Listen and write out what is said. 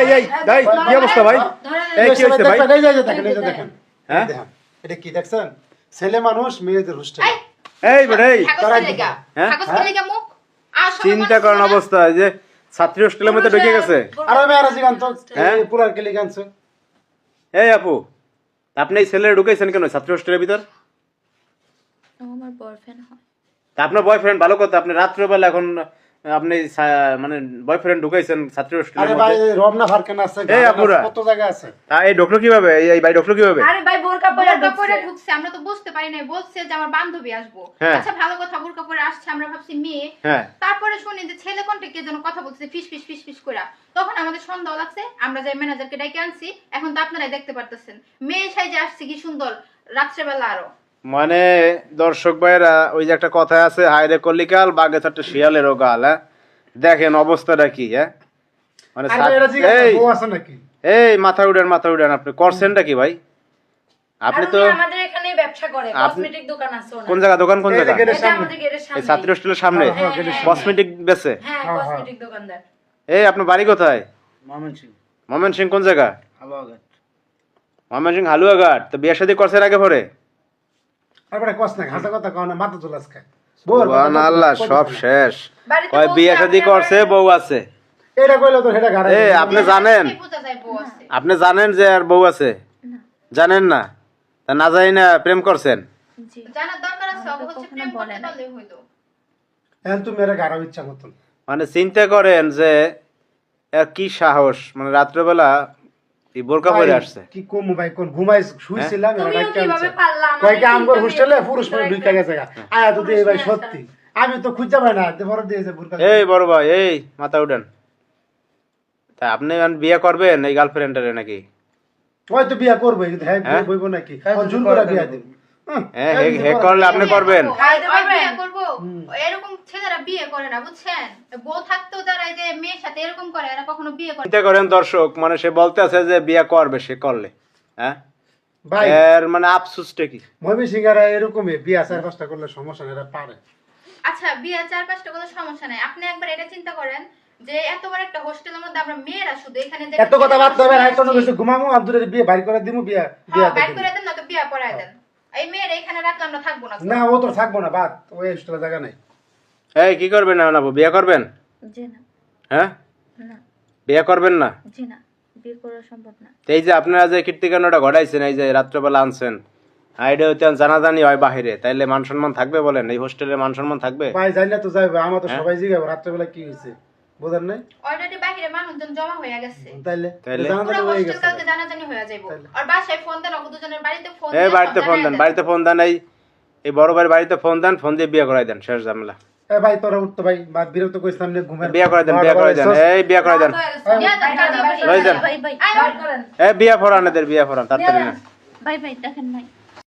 এই এই ভাই কি অবস্থা ভাই এই কি হয়েছে ভাই এই যে, দেখেন, এই যে দেখেন। হ্যাঁ? এটা কি দেখছেন ছেলে মানুষ মেয়েদের হোস্টেল এই, এই বেটা এই কাগজ তারা কে লেগা? হ্যাঁ? কাগজ কে লেগা মুখ? আর সবাই চিন্তা করেন অবস্থা যে ছাত্রী হোস্টেলের মধ্যে ঢুকে গেছে আর আমি জিগান তো হ্যাঁ? এই আপু আপনি এই ছেলে ঢুকাইছেন কেন ছাত্রী হোস্টেলের ভিতর আমার বয়ফ্রেন্ড হয় তা আপনার বয়ফ্রেন্ড ভালো কথা আপনি রাত্রেবেলা এখন আপনি মানে বয়ফ্রেন্ড ঢুকাইছেন ছাত্রী হোস্টেলের আরে ভাই রমনা ফারকান আছে এই আপুরা। কত জায়গা আছে? তা এই ঢুকলো কীভাবে? এই- এই ভাই ঢুকলো কীভাবে? আরে ভাই বোরকা পরে বোরকা পরে ঢুকছে। আমরা তো বুঝতে পারি নাই। বলছে যে আমার বান্ধবী আসব। হ্যাঁ। আচ্ছা ভালো কথা বোরকা পরে আসছে আমরা ভাবছি মেয়ে। হ্যাঁ। তারপরে শুনি যে ছেলে কন্টে কে যেন কথা বলছে ফিস ফিস ফিস ফিস করে তখন আমাদের সন্দেহ লাগছে আমরা যাই ম্যানেজারকে ডেকে আনছি। এখন তো আপনারাই দেখতে পারতেছেন। মেয়ে সাইজে আসছে কি সুন্দর রাত্রেবেলা আরও। মানে দর্শক ভাইরা ওই যে একটা কথা আছে হায়রে কলিকাল বাগে চারটে শিয়ালেরও গাল হ্যাঁ? দেখেন অবস্থাটা কি হ্যাঁ? মানে এই বউ আছে এই মাথা উড়ান মাথা উড়ান আপনি। করছেনটা কি ভাই? আপনি তো আমাদের এখানে ব্যবসা করে আপনি- কসমেটিক দোকান আছে কোন জায়গা দোকান কোন জায়গা? এই ছাত্রী হোস্টেলের সামনে? হ্যাঁ, হ্যাঁ, সামনে। কসমেটিক বেছে হ্যাঁ। কসমেটিক দোকানদার। এই আপনার বাড়ি কোথায়? ময়মন সিং কোন জায়গা? ময়মন সিং হালুয়াঘাট। তো বিয়ে শাদী করছে আগে পরে তারপরে কস না হাসা কথা কও না মাথা চলে আজকে। আল্লাহ সব শেষ। কয় বিয়ে শাদী আপনি করছে বউ আছে। এটা কইলো তো সেটা গাড়ি এ আপনি জানেন? বোঝা যায় বউ আছে। আপনি জানেন যে আর বউ আছে? জানেন না? তা না জানি না প্রেম করছেন তুমি এরা ইচ্ছা মতন। মানে চিন্তা করেন যে এর কি সাহস? মানে রাত্রেবেলা এই বোরকা পরে আসছে। কি কম ভাই কোন ঘুমাই শুইছিলাম এরা তুমিও ডাইকা কীভাবে আনছে। পারলা আমাদের কয় কি আমগর হোস্টেলে পুরুষ মানুষ ঢুকে গেছে আয়া তো দিয়ে ভাই সত্যি। আমি তো খুঁজে পাই না দেবর দিয়েছে বুরকা এই বড় ভাই এই মাথা উঠেন। তা আপনি বিয়ে করবেন এই গার্লফ্রেন্ডের নাকি? তো বিয়ে করবে কিন্তু হ্যাঁ হ্যাঁ? বইব নাকি। করে বিয়ে দিব। হ্যাঁ হে করলে আপনি করবেন। বিয়ে করব। এরকম ছেলেরা বিয়ে করে না বুঝছেন? বউ থাকতেও যারা যে মেয়ের সাথে এরকম করে এরা কখনো বিয়ে করে চিন্তা করেন দর্শক মানে সে বলতে আছে যে বিয়ে করবে সে করলে। হ্যাঁ? এর মানে আফসোসটা কি? মমি সিঙ্গারা এরকমই বিয়া চার পাঁচটা করলে সমস্যা নেই এরা পারে। আচ্ছা বিয়ে চার পাঁচটা কোনো সমস্যা নাই। আপনি একবার এটা চিন্তা করেন যে এত বড় একটা হোস্টেলের মধ্যে আমরা মেয়েরা শুধু এখানে এত কথা বাদ দেবে না কোনো কিছু ঘুমামো আর দূরে বিয়ে বাইর করে দিমু বিয়া বিয়া হ্যাঁ, বাইর করে দেন না তো বিয়ে পড়ায় দেন। এই মেয়ের এখানে রাখলে আমরা থাকব না না ও তো থাকব না বাদ ওই হোস্টেলে জায়গা নাই। এই কি করবেন না আপু বিয়ে করবেন? জি না। হ্যাঁ? না। বিয়ে করবেন না? জি না বিয়ে করা সম্ভব না। এই যে আপনারা যে কীর্তিকাণ্ডটা ঘটাইছেন এই যে রাত্রেবেলা আনছেন আইডিয়া হইতে জানাজানি হয় বাহিরে তাইলে মান সম্মান থাকবে বলেন? এই হোস্টেলে মান সম্মান থাকবে? ভাই যাই তো যাইবে আমার তো হ্যাঁ? সবাই জিগাবো রাত্রেবেলা কি হয়েছে বোঝেন নাই? অলরেডি বাইরে মানুষজন জমা হয়ে গেছে। তাইলে? তাইলে? পুরো হোস্টেল কালকে জানাজানি হয়ে যাইবো। আর বাসায় ফোন দেন ওকে দুজনের বাড়িতে ফোন এই বাড়িতে ফোন দেন দেন। বাড়িতে ফোন দেন এই এই বড় ভাইয়ের বাড়িতে ফোন দেন ফোন দিয়ে বিয়ে করাই দেন শেষ ঝামেলা। এ ভাই তোরা উঠতো ভাই বা বিরক্ত করিস না এমনি ঘুমের বিয়ে করে দেন বিয়ে করে দেন এই বিয়ে করে দেন। ইয়া দেন, দেন। ভাই ভাই এই বিয়ে ফরান বিয়ে ফরান তাড়াতাড়ি না ভাই ভাই দেখেন ভাই